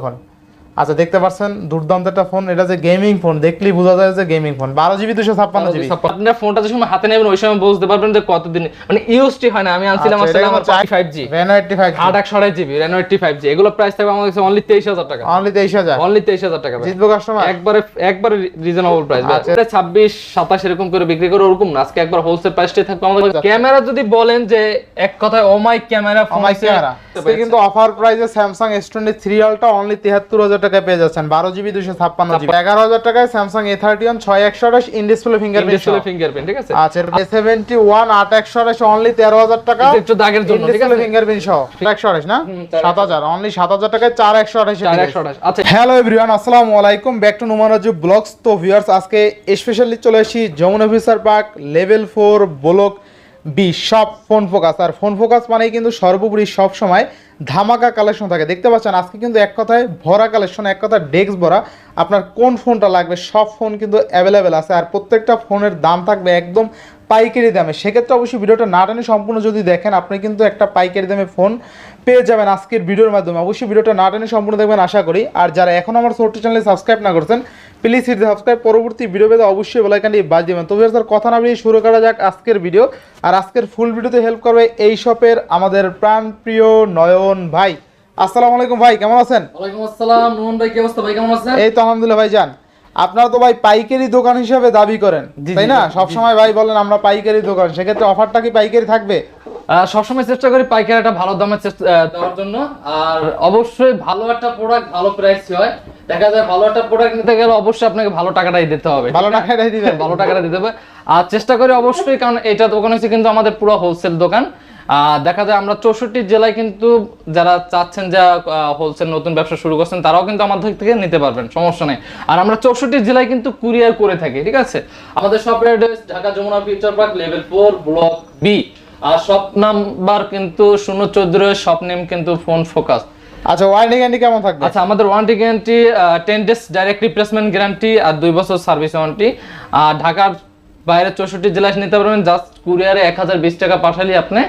Phone আচ্ছা দেখতে পাচ্ছেন দুর্দান্ত একটা ফোন এটা যে গেমিং ফোন দেখলেই বোঝা যায় যে গেমিং ফোন বারো জিবি দুশো ছাপ্পান্ন জিবি আপনার ফোনটা যে সময় হাতে নেবেন ওই সময় বুঝতে পারবেন যে কতদিন মানে ইউজটি হয় না আমি আনছিলাম আচ্ছা, আসলে আমার five G Reno eighty five আট একশো আড়াই GB Reno eighty five G এগুলো প্রাইস থাকবে কাছে অনলি তেইশ হাজার টাকা। অনলি তেইশ হাজার। অনলি তেইশ হাজার টাকা জিতবো কাস্টমার একবারে একবারে রিজনেবল প্রাইস আচ্ছা। এটা ছাব্বিশ সাতাশ এরকম করে বিক্রি করে ওরকম না। আজকে একবার হোলসেল প্রাইসটাই থাকবে আমাদের ক্যামেরা যদি বলেন যে এক কথায় ও মাই ক্যামেরা আমার ক্যামেরা কিন্তু অফার প্রাইসে Samsung S twenty three ultra only তিয়াত্তর হাজার টাকায় পেয়ে যাচ্ছেন। বারো জিবি দুশো ছাপ্পান্ন জিবি। এগারো হাজার টাকায় স্যামসাং এ থার্টি ওয়ান ছয় একশো আঠাশ in display fingerprint display fingerprint ঠিক আছে? আচ্ছা এ সেভেন্টি ওয়ান আট একশো আঠাশ অনলি তেরো হাজার টাকা। একটু দাগের জন্য ঠিক আছে? ফিঙ্গারপ্রিন্ট সহ। একশো আঠাশ না? সাত হাজার অনলি সাত হাজার টাকায় চার একশো আঠাশ আচ্ছা। হ্যালো এভরিওয়ান আসসালামু আলাইকুম। ব্যাক টু নুমারাজু ব্লগস তো ভিউয়ার্স আজকে স্পেশালি চলে আসি Jamuna officer park level four block B, সব ফোন ফোকাস। আর ফোন ফোকাস মানেই কিন্তু সর্বোপরি সব সময় ধামাকা কালেকশন থাকে। দেখতে পাচ্ছেন, আজকে কিন্তু এক কথায় ভরা কালেকশন এক কথায় ডেস্ক ভরা। আপনার কোন ফোনটা লাগবে, সব ফোন কিন্তু অ্যাভেলেবেল আছে। আর প্রত্যেকটা ফোনের দাম থাকবে একদম পাইকারি দামে। সেক্ষেত্রে অবশ্যই ভিডিওটা না টেনে সম্পূর্ণ যদি দেখেন আপনি কিন্তু একটা পাইকারি দামে ফোন পেয়ে যাবেন আজকের ভিডিওর মাধ্যমে। অবশ্যই ভিডিওটা না টেনে সম্পূর্ণ দেখবেন আশা করি। আর যারা এখন আমার ছোট্ট চ্যানেলে সাবস্ক্রাইব না করছেন প্লিজ হিট সাবস্ক্রাইব পরবর্তী ভিডিও পেতে অবশ্যই বেলাইকানটি বাজ দেবেন। তবে স্যার কথা না বেরিয়ে শুরু করা যাক আজকের ভিডিও আর আজকের ফুল ভিডিওতে হেল্প করবে এই শপের আমাদের প্রাণ প্রিয় নয়ন ভাই। আসসালামু আলাইকুম ভাই কেমন আছেন? ওয়ালাইকুম আসসালাম। রুমন ভাই কি অবস্থা? ভাই কেমন আছেন? এই তো আলহামদুলিল্লাহ ভাই যান আপনারা তো ভাই পাইকারি দোকান হিসেবে দাবি করেন তাই না? জি, সব সময় ভাই বলেন আমরা পাইকারি দোকান সেক্ষেত্রে অফারটা কি পাইকারি থাকবে? সবসময় চেষ্টা করি পাইকারি একটা ভালো দামে চেষ্টা দেওয়ার জন্য। আর অবশ্যই ভালো একটা প্রোডাক্ট ভালো প্রাইস হয়। দেখা যায় ভালো একটা প্রোডাক্ট নিতে গেলে অবশ্যই আপনাকে ভালো টাকাটাই দিতে হবে ভালো টাকাটাই দিবেন। ভালো টাকাটা দিতে হবে। আর চেষ্টা করি অবশ্যই কারণ এটা দোকান হচ্ছে কিন্তু আমাদের পুরো হোলসেল দোকান। দেখা যায় আমরা চৌষট্টি জেলায় কিন্তু যারা চাচ্ছেন যে হোলসেল নতুন ব্যবসা শুরু করছেন তারাও কিন্তু আমাদের থেকে নিতে পারবেন সমস্যা নেই। আর আমরা চৌষট্টি জেলায় কিন্তু কুরিয়ার করে থাকি ঠিক আছে? আমাদের শপের address Dhaka Jamuna future park level four block B আর শপ নাম্বার কিন্তু শূন্য চোদ্দ শপ নেম কিন্তু ফোন ফোকাস আচ্ছা ওয়ারেন্টি গ্যারান্টি কেমন থাকবে? আচ্ছা আমাদের warranty guarantee ten days direct replacement guarantee আর দুই বছর সার্ভিস ওয়ারেন্টি আর ঢাকার বাইরে চৌষট্টি জেলায় নিতে পারবেন জাস্ট কুরিয়ারে এক হাজার বিশ টাকা পাঠালে আপনি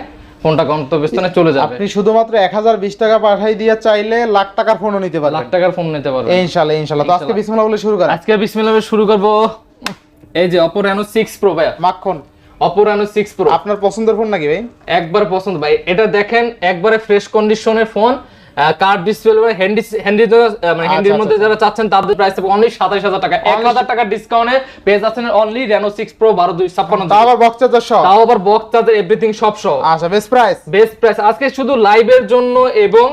ফোনটা গন্তব্যস্থানে চলে যাবে। আপনি শুধুমাত্র এক হাজার বিশ টাকা পাঠাই দিয়ে চাইলে লাখ টাকার ফোনও নিতে লাখ টাকার ফোন নিতে পারবেন। ইনশাল্লাহ ইনশাল্লাহ। তো আজকে বিসমিল্লাহ বলে শুরু করা আজকে বিসমিল্লাহ শুরু করব। এই যে অপো রেনো সিক্স প্রো ভাই মাখন। অপো রেনো সিক্স প্রো আপনার পছন্দের ফোন নাকি ভাই? একবার পছন্দ। ভাই এটা দেখেন একবারে ফ্রেশ কন্ডিশনের phone card display handy handy মানে হ্যান্ডির মধ্যে যারা চাচ্ছেন তাদের প্রাইস থাকবে অনলি সাতাইশ হাজার টাকা। এক হাজার টাকা ডিসকাউন্টে পেয়ে যাচ্ছেন অনলি রেনো সিক্স প্রো বারো দুই ছাপ্পান্ন তা আবার বক্স চার্জার সহ? তাও আবার বক্স চার্জার এভরিথিং সব সহ। আচ্ছা বেস্ট প্রাইস বেস্ট প্রাইস আজকে শুধু লাইভের জন্য এবং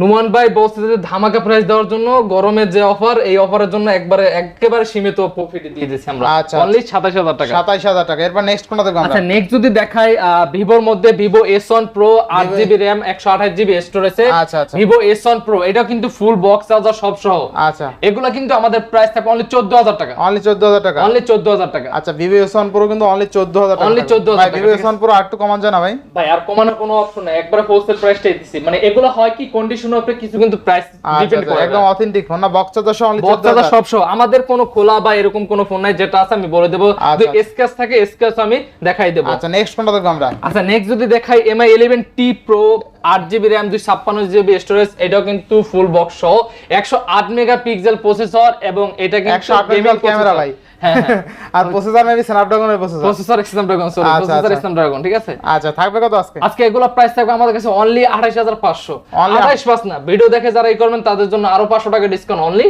নুমান ভাই বলছে যে ধামাকা প্রাইস দেওয়ার জন্য গরমের যে অফার এই অফারের জন্য একবারে একেবারে সীমিত প্রফিট দিয়ে দিচ্ছি আমরা। আচ্ছা, অনলি সাতাশ হাজার টাকা। সাতাইশ হাজার টাকা। এরপর নেক্সট কোনটা দেখব আমরা? আচ্ছা নেক্সট যদি দেখাই ভিভোর মধ্যে ভিভো এস ওয়ান প্রো আট জিবি র্যাম একশো আঠাশ জিবি স্টোরেজে আচ্ছা, আচ্ছা। ভিভো এস ওয়ান প্রো এটা কিন্তু ফুল বক্স চার্জার সব সহ। আচ্ছা। এগুলা কিন্তু আমাদের প্রাইস থাকবে অনলি চোদ্দ হাজার টাকা। অনলি চোদ্দ হাজার টাকা? অনলি চোদ্দ হাজার টাকা। আচ্ছা ভিভো এস ওয়ান প্রো কিন্তু অনলি চোদ্দ হাজার টাকা। Only 14,000 ভাই টাকা, ভিভো ঠিক এস ওয়ান প্রো আর একটু কমান যায় না ভাই। ভাই আর কমানোর কোনো অপশন নাই। একবারে হোলসেল প্রাইসটাই দিচ্ছি মানে এগুলো হয় কি কন্ডিশনের উপরে কিছু কিন্তু প্রাইস আচ্ছা ডিপেন্ড আচ্ছা, করে একদম অথেন্টিক ফোন না সহ অনলি সব সহ আমাদের কোনো খোলা বা এরকম কোনো ফোন নাই যেটা আছে আমি বলে দেবো। আচ্ছা। যদি থাকে আমি দেখাই দেবো। আচ্ছা নেক্সট কোনটা দেখব আমরা। আচ্ছা নেক্সট যদি দেখাই এমআই ইলেভেন টি প্রো আট জিবি র্যাম দুই ছাপ্পান্ন জিবি স্টোরেজ এটাও কিন্তু ফুল বক্স সহ। একশো আট মেগা পিক্সেল প্রসেসর এবং এটা কিন্তু 108 gaming megapixel ক্যামেরা। ভাই। আর processor maybe স্ন্যাপড্রাগনের processor processor Snapdragon sorry processor. Snapdragon ঠিক আছে? আচ্ছা থাকবে কত আজকে? আজকে এগুলো প্রাইস থাকবে আমাদের কাছে অনলি আঠাইশ হাজার পাঁচশো। Only আঠাইশ পাঁচ না ভিডিও দেখে যারা এই করবেন তাদের জন্য আরও পাঁচশো টাকা ডিসকাউন্ট অনলি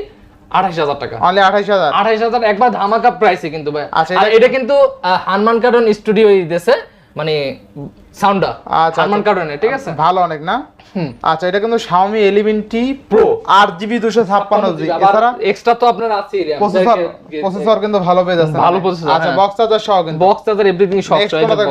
আঠাইশ হাজার টাকা। অনলি আঠাইশ হাজার। আঠাইশ হাজার একবার ধামাকা প্রাইসে কিন্তু ভাই। আচ্ছা, আর এটা- কিন্তু হানমান কার্টন স্টুডিও দিয়েছে মানে সাউন্ডটা আচ্ছা, হানমান। কার্টনের ঠিক আছে? ভালো অনেক না। আচ্ছা এটা কিন্তু Xiaomi 11T Pro 8GB 256 GB এছাড়া এক্সট্রা তো আপনার আছে প্রসেসর প্রসেসর কিন্তু ভালো পেয়ে যাচ্ছে ভালো processor, আচ্ছা হ্যাঁ। বক্স চার্জার সহ কিন্তু। বক্স চার্জার এভরিথিং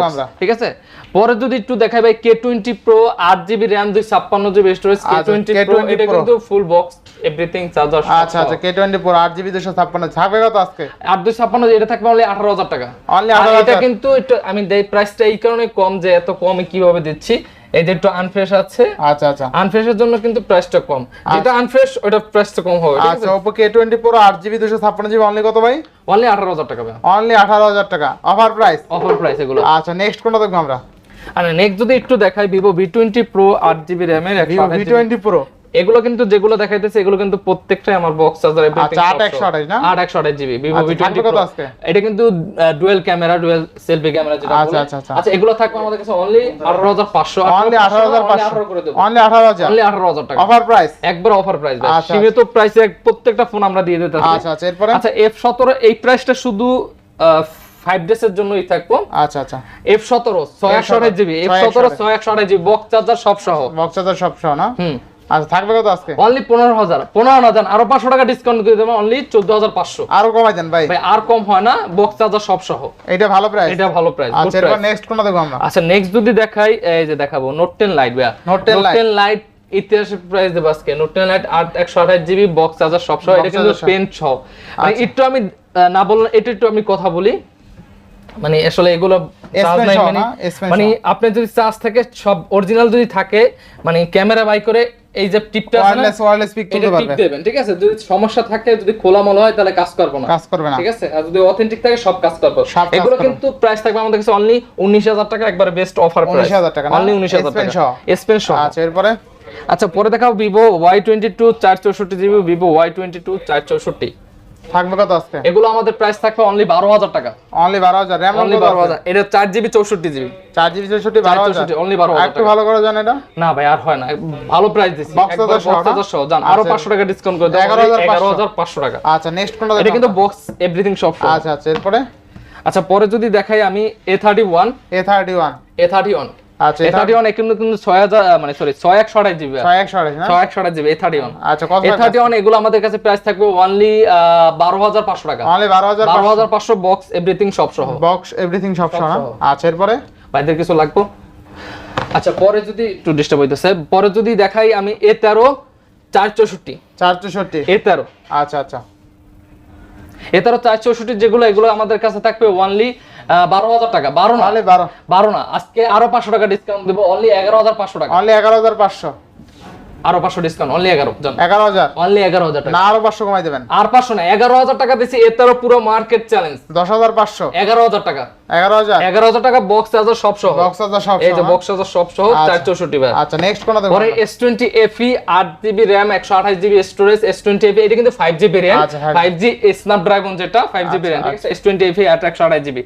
আমরা? ঠিক আছে? পরে যদি একটু দেখাই ভাই কে টোয়েন্টি প্রো আট জিবি র্যাম দুই ছাপ্পান্ন জিবি স্টোরেজ কে আচ্ছা, টোয়েন্টি K20 প্রো এটা কিন্তু ফুল বক্স এভরিথিং চার্জার আচ্ছা আচ্ছা K20 Pro 8GB 256 থাকবে কত আজকে? আট দুই ছাপ্পান্ন এটা থাকবে অনলি আঠারো হাজার টাকা। Only আর 18,000 এটা কিন্তু একটু আমি দেই প্রাইসটা এই কারণে কম যে এত কমে কীভাবে দিচ্ছি। এই যে একটু আনফ্রেশ আছে আচ্ছা আচ্ছা। আনফ্রেশের জন্য কিন্তু প্রাইসটা কম। যেটা আনফ্রেশ ওটা প্রাইসটা কম হবে ঠিক আছে? আচ্ছা Oppo K20 Pro 8GB 256 only কত ভাই? অনলি আঠারো হাজার টাকা অনলি 18000 টাকা। অফার প্রাইস অফার প্রাইস এগুলো। আচ্ছা নেক্সট কোনটা দেখব আমরা? আর নেক্সট যদি একটু দেখাই ভিভো ভি টোয়েন্টি প্রো আট জিবি র্যামের Vivo V20 Pro এগুলো কিন্তু যেগুলো দেখাইতেছে এগুলো কিন্তু প্রত্যেকটাই আমার বক্স চার্জার আচ্ছা, আট একশো আঠাশ না? আট একশো আঠাশ জিবি ভিভো আচ্ছা, কত আজকে? এটা কিন্তু dual camera dual selfie camera যেটা আচ্ছা, আচ্ছা, আচ্ছা। আচ্ছা এগুলো থাকবে আমাদের কাছে অনলি আঠারো হাজার পাঁচশো। অনলি আঠারো হাজার পাঁচশো। করে দেবো। অনলি আঠারো হাজার। অনলি আঠারো হাজার টাকা। অফার প্রাইস একবার অফার প্রাইস আচ্ছা, সীমিত প্রাইসে প্রত্যেকটা ফোন আমরা দিয়ে দিতে আচ্ছা আচ্ছা এরপরে? আচ্ছা এফ সতেরো এই প্রাইসটা শুধু ফাইভ ডেজ এর জন্যই থাকব। আচ্ছা আচ্ছা। এফ সতেরো ছয় একশো জিবি এফ সতেরো ছয় একশো জিবি বক্স চার্জার সব সহ। বক্স চার্জার সব সহ না? হুম। আচ্ছা থাকবে কত আজকে? অনলি পনেরো হাজার। পনেরো হাজার আরও পাঁচশো টাকা ডিসকাউন্ট করে দেবো অনলি চোদ্দ হাজার পাঁচশো। আরও কমাই দেন ভাই। ভাই আর কম হয় না বক্স চার্জার সব সহ। এটা ভালো প্রাইস এটা ভালো প্রাইস আচ্ছা নেক্সট কোনটা দেখব আমরা? আচ্ছা নেক্সট যদি দেখাই এই যে দেখাবো নোট টেন লাইট ভাইয়া। Note 10 টেন লাইট ইতিহাসের প্রাইস দেবো আজকে। নোট টেন লাইট আট একশো আঠাশ জিবি বক্স চার্জার সব সহ। এটা কিন্তু পেন সহ। মানে আচ্ছা। একটু আমি না বললাম এটা একটু আমি কথা বলি। মানে আসলে এগুলো মানে- মানে সহ। আপনার যদি চার্জ থাকে সব অরিজিনাল যদি থাকে মানে ক্যামেরা বাই করে এই যে টিপটা ওয়্যারলেস ওয়্যারলেস পিক এটা তুলতে পারবে। দেবেন ঠিক আছে? যদি সমস্যা থাকে যদি খোলা মল হয় তাহলে কাজ করবে না। কাজ করবে না। ঠিক আছে? আর যদি অথেন্টিক থাকে সব কাজ করবে। এগুলো কিন্তু প্রাইস থাকবে আমাদের কাছে অনলি উনিশ হাজার টাকা একবারে বেস্ট অফার প্রাইস 19,000 টাকা অনলি উনিশ হাজার S Pen টাকা। সহ? এসপেন সহ। আচ্ছা এরপরে? আচ্ছা পরে দেখাও ভিভো ওয়াই টোয়েন্টি টু চার চৌষট্টি GB Vivo Y twenty two চার চৌষট্টি। থাকবে কত আজকে? এগুলো আমাদের প্রাইস থাকবে অনলি 12000 টাকা। অনলি 12000 RAM অনলি 12000 এটা 4GB 64GB 4GB 64 12000 অনলি 12000 একটু ভালো করে জানেন এটা। না ভাই আর হয় না। ভালো প্রাইস দিছি। 12000 জান। আরও আচ্ছা। 500 টাকা ডিসকাউন্ট করে দাও 11500 টাকা। আচ্ছা নেক্সট কোনটা এটা কিন্তু বক্স এভরিথিং সব আচ্ছা আচ্ছা এরপরে? আচ্ছা পরে যদি দেখাই আমি A31 A31 A31 আচ্ছা এ থার্টি ওয়ান কিন্তু কিন্তু ছয় হাজার মানে সরি ছয় একশো জিবি ছয় একশো ছয় একশো আঠাশ জিবি এ থার্টি ওয়ান আচ্ছা কত এ থার্টি ওয়ান এগুলো আমাদের কাছে প্রাইস থাকবে অনলি বারো হাজার পাঁচশো টাকা। অনলি বারো হাজার বারো হাজার পাঁচশো বক্স এভরিথিং সব সহ। বক্স এভরিথিং সব সহ। আচ্ছা এরপরে? ভাইদের কিছু লাগবো? আচ্ছা পরে যদি একটু ডিস্টার্ব হইতেছে পরে যদি দেখাই আমি এ তেরো চার চৌষট্টি। চার চৌষট্টি। এ তেরো। আচ্ছা আচ্ছা। এ তেরো চার চৌষট্টি যেগুলো এগুলো আমাদের কাছে থাকবে অনলি বারো হাজার টাকা। বারো না? বারো। বারো না? আজকে আরও পাঁচশো টাকা ডিসকাউন্ট দেবো। অনলি এগারো হাজার পাঁচশো টাকা। অনলি এগারো হাজার পাঁচশো। আরও পাঁচশো ডিসকাউন্ট অনলি এগারো এগারো হাজার। অনলি এগারো হাজার টাকা। আরও পাঁচশো কমাই দেবেন। আর পাঁচশো না এগারো হাজার টাকা দিচ্ছি এ পুরো মার্কেট চ্যালেঞ্জ দশ হাজার পাঁচশো। এগারো হাজার টাকা। এগারো হাজার। এগারো হাজার টাকা বক্স চার্জার সব সহ। বক্স হাজার সব এই যে বক্স চার্জার সব সহ আচ্ছা। চার চৌষট্টি ভাই। আচ্ছা নেক্সট কোনটা পরে এস টোয়েন্টি এফি আট জিবি র্যাম একশো আঠাশ GB storage S twenty FE এটা কিন্তু five GB RAM. Five G Snapdragon যেটা five GB RAM S twenty FE আট একশো আঠাশ জিবি।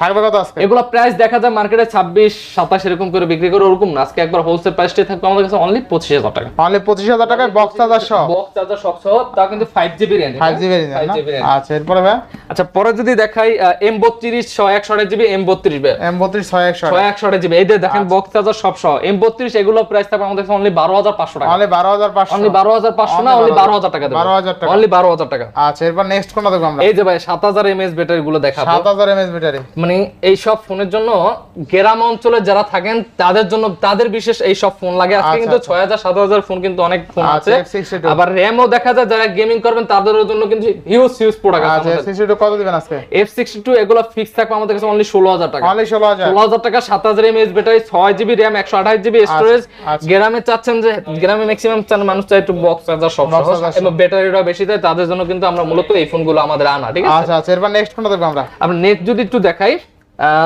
থাকবে কত আজকে? এগুলো প্রাইস দেখা যায় মার্কেটে ছাব্বিশ সাতাশ এরকম করে বিক্রি করে ওরকম না। আজকে একবার হোলসেল প্রাইসটাই থাকবে। আমাদের কাছে অনলি পঁচিশ হাজার টাকা। অনলি পঁচিশ হাজার টাকায় বক্স হাজার সহ? বক্স চার্জার সব সহ তা কিন্তু five GB RAM five GB five GB RAM আচ্ছা এরপরে ভাই? আচ্ছা পরে যদি দেখাই এম বত্রিশ ছয় একশো আঠাশ জিবি এম বত্রিশ এম বত্রিশ ছয় একশো ছয় একশো আঠাশ জিবি এই যে দেখেন আচ্ছা। বক্স চার্জার সব সহ। এম বত্রিশ এগুলো প্রাইস থাকবে আমাদের কাছে অনলি বারো হাজার পাঁচশো টাকা। অনলি বারো হাজার পাঁচশো। অনলি বারো হাজার পাঁচশো না অনলি 12,000 বারো হাজার টাকা দেবো। 12,000 টাকা। অনলি বারো হাজার টাকা। আচ্ছা এরপর নেক্সট কোনটা দেখব আমরা? এই যে ভাই সাত হাজার এমএস ব্যাটারি গুলো দেখাবো। সাত হাজার এমএস ব্যাটারি মানে এই সব ফোনের জন্য গ্রাম অঞ্চলে যারা থাকেন তাদের জন্য তাদের বিশেষ এই সব ফোন লাগে। আজকে আচ্ছা, কিন্তু আচ্ছা। ছয় হাজার সাত হাজার ফোন কিন্তু অনেক ফোন আচ্ছা, আছে। আবার র্যামও দেখা যায় যারা গেমিং করবেন তাদের জন্য কিন্তু হিউজ হিউজ প্রোডাক্ট আচ্ছা আছে সিসিটি কত দিবেন আজকে? এফ সিক্সটি টু এগুলো ফিক্স থাকবে আমাদের কাছে অনলি ষোলো হাজার টাকা। অনলি ষোলো হাজার। ষোলো হাজার টাকা সাত হাজার এমএস ব্যাটারি ছয় জিবি র্যাম একশো আঠাশ জিবি স্টোরেজ আচ্ছা। গ্রামে চাচ্ছেন যে গ্রামে ম্যাক্সিমাম চান মানুষ চায় একটু বক্স চার্জার সব এবং ব্যাটারিটা বেশি দেয় তাদের জন্য কিন্তু আমরা মূলত এই ফোনগুলো আমাদের আনা ঠিক আছে? আচ্ছা আচ্ছা এরপর নেক্সট কোনটা দেখব আমরা? আমরা নেক্সট যদি একটু দেখাই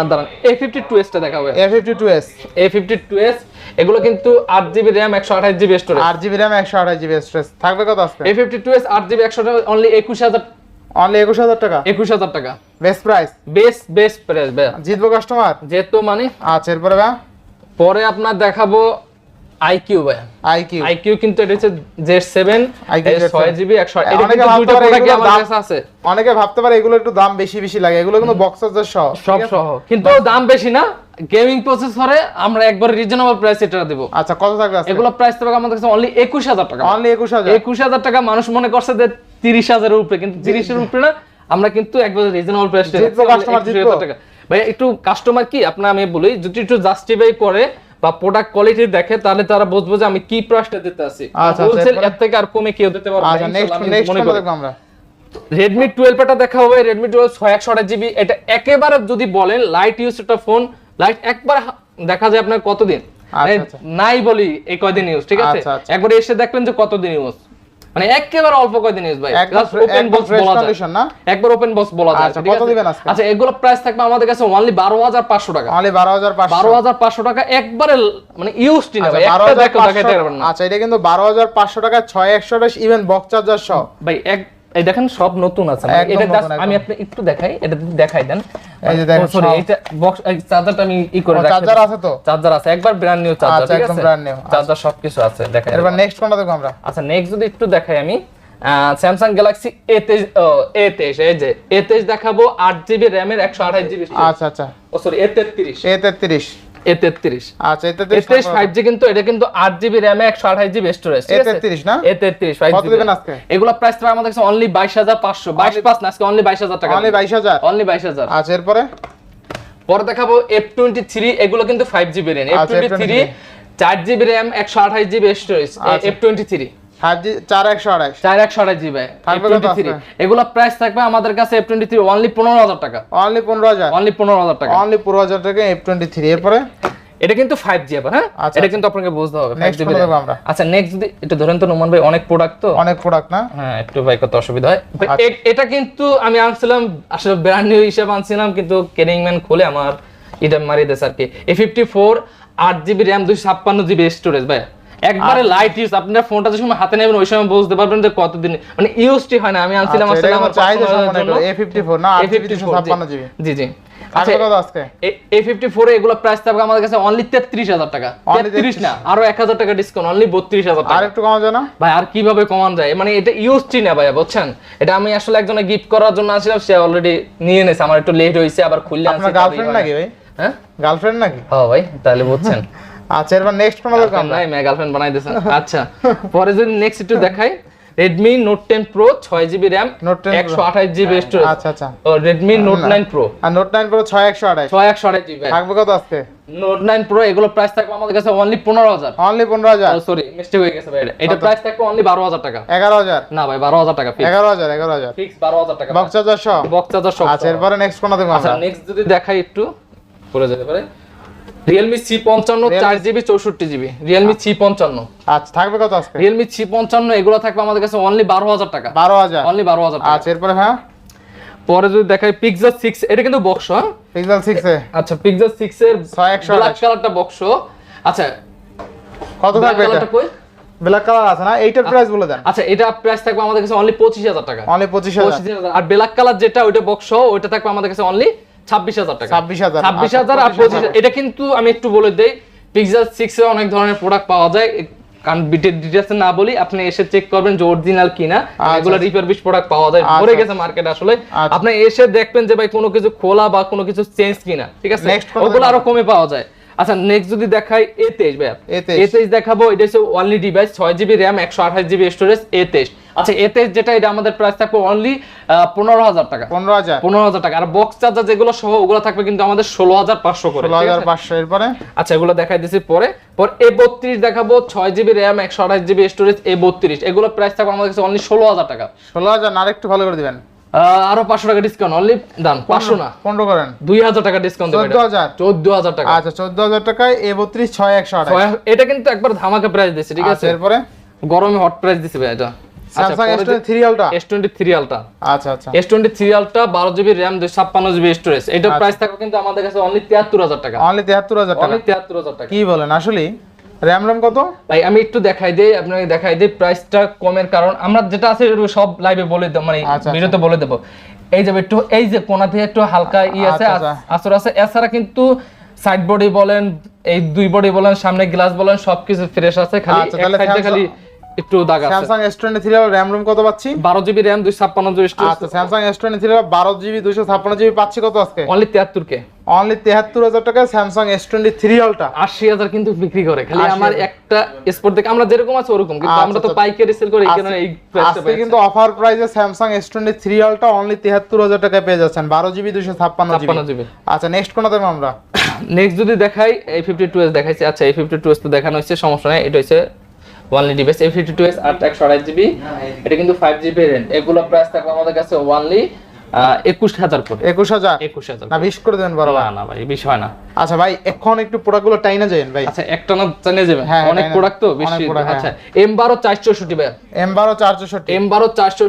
দাঁড়ান এ ফিফটি টু এসটা দেখাবে। A fifty two S A fifty two S এগুলো কিন্তু আট জিবি র্যাম একশো আঠাশ জিবি স্টোরেজ আট জিবি র্যাম একশো আঠাশ জিবি স্টোরেজ থাকবে কত এ ফিফটি টু এস আট জিবি একশো অনলি একুশ হাজার অনলি একুশ হাজার টাকা? একুশ হাজার টাকা। বেস্ট প্রাইস বেস্ট প্রাইস জিতবো কাস্টমার যেহেতু মানে? আচ্ছা এরপরে পরে আপনার দেখাবো আইকিউ ভাই। আই আইকিউ কিন্তু এটা হচ্ছে জেড সেভেন IQ Z7 ছয় জিবি একশো এটা কিন্তু দুটো পারে আমার কাছে আছে। অনেকে ভাবতে পারে এগুলো একটু দাম বেশি বেশি লাগে। এগুলো কিন্তু বক্স চার্জার সহ। সব সহ। কিন্তু দাম বেশি না। গেমিং প্রসেসরে আমরা একবার রিজনেবল প্রাইস এটা দেবো। আচ্ছা কত থাকবে এগুলো প্রাইস থাকবে আমাদের কাছে অনলি একুশ হাজার টাকা। অনলি মানুষ মনে করছে যে তিরিশ হাজারের উপরে কিন্তু তিরিশের উপরে না। আমরা কিন্তু একবার রিজনেবল প্রাইস টাকা। ভাই একটু কাস্টমার কি? আপনার আমি বলি যদি একটু জাস্টিফাই করে বা প্রোডাক্ট কোয়ালিটি দেখে তাহলে তারা বুঝব যে আমি কি প্রাইসটা দিতে আছি। আচ্ছা, হোলসেল এর থেকে আর কমে কেউ দিতে পারবে আচ্ছা নেক্সট নেক্সট দেখব আমরা। রেডমি টুয়েলভ এটা দেখা হবে রেডমি টুয়েলভ ছয় একশো জিবি এটা একেবারে যদি বলেন লাইট ইউজ একটা ফোন লাইট একবার দেখা যায় আপনার কতদিন? আচ্ছা, আচ্ছা। নাই বলি এই কয়দিন ইউজ ঠিক আছে? আচ্ছা, আচ্ছা। একবার এসে দেখবেন যে কতদিন ইউজ মানে একেবারে অল্প কয়দিন ইউজ ভাই। ওপেন fresh বলা যায়। না? একবার ওপেন বক্স বলা যায়। আচ্ছা, কত দিবেন আজকে? আচ্ছা এগুলো প্রাইস থাকবে আমাদের কাছে অনলি বারো হাজার পাঁচশো টাকা। অনলি বারো হাজার বারো পাঁচশো হাজার পাঁচশো টাকা একবারে মানে ইউজ টি না ভাই। একটা দেখো দেখাইতে পারবেন না। আচ্ছা এটা কিন্তু বারো হাজার পাঁচশো টাকা ছয় একশো আঠাশ ইভেন বক্স চার্জার সহ। ভাই এক এই দেখেন সব নতুন আছে মানে এটা আমি আপনি একটু দেখাই এটা দেখাই দেন। এই যে দেখেন, সরি এটা বক্স চার্জারটা আমি ই করে রাখছি। চার্জার আছে তো? চার্জার আছে একবার ব্র্যান্ড নিউ চার্জার আচ্ছা, ঠিক আছে? brand new, আচ্ছা। চার্জার সবকিছু আছে দেখাই এরপর নেক্সট কোনটা দেখব আমরা। আচ্ছা নেক্সট যদি একটু দেখাই আমি স্যামসাং গ্যালাক্সি এ তেইশ এ তেইশ এই যে এ তেইশ দেখাবো আট জিবি র্যামের একশো আঠাশ জিবি আচ্ছা আচ্ছা। ও সরি এ তেত্রিশ। এ তেত্রিশ। এ তেত্রিশ। আচ্ছা এ তেইশ ফাইভ জি কিন্তু এটা কিন্তু আট জিবি র্যামে একশো আঠাশ জিবি স্টোরেজ A33 না? এ তেত্রিশ ফাইভ কত এগুলো প্রাইস আমাদের কাছে অনলি বাইশ হাজার পাঁচশো। বাইশ পাঁচ না আজকে অনলি বাইশ হাজার টাকা। অনলি বাইশ হাজার। অনলি বাইশ হাজার। আচ্ছা এরপরে? পরে দেখাবো এফ টোয়েন্টি থ্রি এগুলো কিন্তু five GB RAM F twenty three চার জিবি র্যাম একশো আঠাশ GB storage. F twenty three এগুলো প্রাইস থাকবে আমাদের কাছে এফ টোয়েন্টি থ্রি অনলি পনেরো হাজার টাকা। অনলি পনেরো হাজার? অনলি পনেরো হাজার টাকা। অনলি পনেরো হাজার টাকা এফ টোয়েন্টি থ্রি এরপরে? এটা কিন্তু ফাইভ আবার হ্যাঁ? আচ্ছা, এটা কিন্তু আপনাকে বুঝতে হবে আমরা? আচ্ছা নেক্সট যদি একটু ধরেন তো নোমান ভাই অনেক প্রোডাক্ট তো। অনেক প্রোডাক্ট না? হ্যাঁ একটু ভাই কত অসুবিধা হয়। আচ্ছা। এটা কিন্তু আমি আনছিলাম আসলে ব্র্যান্ড নিউ হিসেবে আনছিলাম কিন্তু খুলে আমার এটা মারিয়ে দিয়েছে আর কি। এ ফিফটি ফোর আট জিবি র্যাম দুইশো ছাপ্পান্ন জিবি স্টোরেজ ভাই। একবারে লাইট ইউজ আপনার ফোনটা যে সময় হাতে নেবেন ওই সময় বুঝতে পারবেন যে কতদিন মানে ইউজটি হয় না আমি আনছিলাম আচ্ছা, আসলে আমার সম্পন্ন জন্য। এ ফিফটি ফোর না আট জিবি A54 জি। জি জি। আচ্ছা আচ্ছা কত আজকে? এ ফিফটি ফোর এগুলো প্রাইস থাকবে আমাদের কাছে অনলি তেত্রিশ হাজার টাকা। Only তেত্রিশ না আরও এক হাজার টাকা ডিসকাউন্ট অনলি বত্রিশ হাজার আর একটু কমা যায় না ভাই আর কীভাবে কমান যায়? মানে এটা ইউজটি না ভাইয়া বুঝছেন? এটা আমি আসলে একজনে গিফট করার জন্য সে অলরেডি নিয়ে আমার একটু লেট হয়েছে আবার খুললে আনছি আপনার গার্লফ্রেন্ড নাকি ভাই? হ্যাঁ? গার্লফ্রেন্ড নাকি? হ্যাঁ ভাই তাহলে বুঝছেন। আচ্ছা এরপর নেক্সট দেখব আমরা? নাই মেয়ে গার্লফ্রেন্ড বানাই দিয়েছেন আচ্ছা পরে যদি নেক্সট একটু দেখাই র্যাম Note 10 Pro। একশো আঠাশ জিবি স্টোরেজ আচ্ছা আচ্ছা। ও রেডমি নোট নাইন প্রো আর নোট নাইন প্রো ছয় একশো আঠাশ। ছয় একশো আঠাশ জিবি থাকবে কত আজকে? নোট নাইন প্রো এগুলো প্রাইস থাকবে আমাদের কাছে অনলি পনেরো হাজার। অনলি পনেরো হাজার? সরি মিস্টেক হয়ে গেছে ভাই এটা। প্রাইস থাকবে অনলি বারো হাজার টাকা। এগারো হাজার? না ভাই বারো হাজার টাকা ফিক্স এগারো হাজার এগারো হাজার। ফিক্স বারো হাজার টাকা বক্স চার্জার সহ? বক্স চার্জার সব আচ্ছা এরপরে নেক্সট কোনটা দেখব আচ্ছা নেক্সট যদি দেখাই একটু পরে যেতে পারে রিয়েলমি সি পঞ্চান্ন চার জিবি চৌষট্টি জিবি। রিয়েলমি সি পঞ্চান্ন। আচ্ছা থাকবে কত আজকে? রিয়েলমি সি পঞ্চান্ন এগুলো থাকবে আমাদের কাছে অনলি বারো হাজার টাকা। বারো হাজার? অনলি বারো হাজার আচ্ছা এরপরে হ্যাঁ? পরে যদি দেখাই পিক্সেল সিক্স এটা কিন্তু বক্স হ্যাঁ? পিক্সেল সিক্স আচ্ছা পিক্সেল সিক্স এর ব্ল্যাক কালারটা বক্স আচ্ছা কত থাকবে এটা? কই? ব্ল্যাক কালার আছে না? এইটার প্রাইস বলে দেন। আচ্ছা এটা প্রাইস থাকবে আমাদের কাছে অনলি পঁচিশ হাজার টাকা। অনলি পঁচিশ হাজার। পঁচিশ হাজার। আর ব্ল্যাক কালার যেটা ওইটা বক্স ওইটা থাকবে আমাদের কাছে অনলি ছাব্বিশ হাজার টাকা। ছাব্বিশ হাজার ছাব্বিশ আচ্ছা, হাজার। আর পঁচিশ এটা কিন্তু আমি একটু বলে দেই পিক্সেল সিক্স অনেক ধরনের প্রোডাক্ট পাওয়া যায়। কারণ ডিটেলস না বলি আপনি এসে চেক করবেন যে অরিজিনাল কিনা। এগুলো রিফারবিশ প্রোডাক্ট পাওয়া যায়। আচ্ছা, ভরে গেছে মার্কেট আসলে। আচ্ছা। আপনি এসে দেখবেন যে ভাই কোনো কিছু খোলা বা কোনো কিছু চেঞ্জ কিনা। ঠিক আছে? ওগুলো আরও কমে পাওয়া যায়। আচ্ছা নেক্সট যদি দেখাই এ তেইশ ভাই। এ তেইশ। দেখাবো এটা হচ্ছে অনলি ডিভাইস ছয় জিবি র্যাম একশো আঠাশ জিবি স্টোরেজ এ তেইশ। আচ্ছা এতে যেটা এটা আমাদের প্রাইস থাকবে অনলি পনেরো হাজার টাকা। পনেরো হাজার। পনেরো হাজার টাকা। আর বক্স চার্জার যেগুলো সহ ওগুলো থাকবে কিন্তু আমাদের ষোলো হাজার পাঁচশো করে ষোলো হাজার পাঁচশো এরপরে? আচ্ছা এগুলো দেখাই দিছি পরে। পর এ বত্রিশ দেখাবো ছয় জিবি র্যাম একশো আঠাশ জিবি স্টোরেজ এ বত্রিশ। এগুলো প্রাইস থাকবে আমাদের কাছে অনলি ষোলো হাজার টাকা। ষোলো হাজার না আরেকটু ভালো করে দিবেন। আরও পাঁচশো টাকা ডিসকাউন্ট অনলি দান পাঁচশো না। পনেরো করেন। দুই হাজার টাকা ডিসকাউন্ট চোদ্দ হাজার। চোদ্দ হাজার টাকা। আচ্ছা চোদ্দ হাজার টাকায় এ বত্রিশ ছয় একশো এটা কিন্তু একবার ধামাকা প্রাইস দিচ্ছে ঠিক আচ্ছা আছে? এরপরে? গরমে হট প্রাইস দিচ্ছে ভাই এটা। স্যামসাং আলট্রা আচ্ছা আচ্ছা। জিবি জিবি স্টোরেজ এটার আচ্ছা। প্রাইস থাকবে কিন্তু আমাদের কাছে অনলি তিয়াত্তর হাজার টাকা। অনলি তেহাত্তর হাজার টাকা। অনলি তিয়াত্তর হাজার টাকা। কি বলেন আসলে র্যাম র্যাম কত? ভাই আমি একটু দেখাই দেই আপনাকে দেখাই দেই প্রাইসটা কমের কারণ। আমরা যেটা আছে সব লাইভে বলে দেব মানে ভিডিওতে বলে দেব। এই যে একটু এই যে কোনা থেকে একটু হালকা ই আছে। আসর আছে। এছাড়া কিন্তু সাইড বডি বলেন এই দুই বডি বলেন সামনে গ্লাস বলেন সবকিছু ফ্রেশ আছে। খালি একটু দাগ আছে। স্যামসাং থ্রি র্যাম রুম কত পাচ্ছি? বারো জিবি র্যাম দুই ছাপ্পান্ন জিবি আচ্ছা স্যামসাং এস টোয়েন্টি থ্রি বারো জিবি দুশো ছাপ্পান্ন জিবি পাচ্ছি কত আজকে? অনলি তিয়াত্তর কে অনলি তেহাত্তর হাজার টাকায় Samsung S twenty three ultra কিন্তু বিক্রি করে। খালি আমার একটা স্পোর্ট দেখে আমরা যেরকম আছে ওরকম কিন্তু আচ্ছা, আমরা তো আচ্ছা। পাইকারি সেল করি কারণে এই প্রাইসটা আজকে কিন্তু অফার প্রাইসে Samsung S twenty three ultra only তেহাত্তর হাজার টাকায় পেয়ে যাচ্ছেন। বারো জিবি দুশো ছাপ্পান্ন ছাপ্পান্ন জিবি। জিবি আচ্ছা নেক্সট কোনটা দেবো আমরা? নেক্সট যদি দেখাই এই ফিফটি টু এস দেখাইছি। আচ্ছা এই ফিফটি টু এস তো দেখানো হচ্ছে সমস্যা নাই। এটা হচ্ছে ওয়ানলি ডিভাইস এই ফিফটি টু এস আট একশো আড়াই জিবি এটা কিন্তু ফাইভ জিবি রেন্ট এগুলো প্রাইস থাকবে আমাদের কাছে ওয়ানলি একুশ হাজার করে। একুশ হাজার? একুশ হাজার না বিশ করে দেবেন বড় ভাই। না না ভাই বিষয় না। আচ্ছা ভাই এখন একটু প্রোডাক্টগুলো টাইনা যাবেন ভাই। আচ্ছা একটা না জানিয়ে যাবেন? হ্যাঁ, অনেক প্রোডাক্ট তো বেশি হ্যাঁ। আচ্ছা এম বারো চারশো ভাই এম বারো চার চৌষট্টি এম বারো চারশো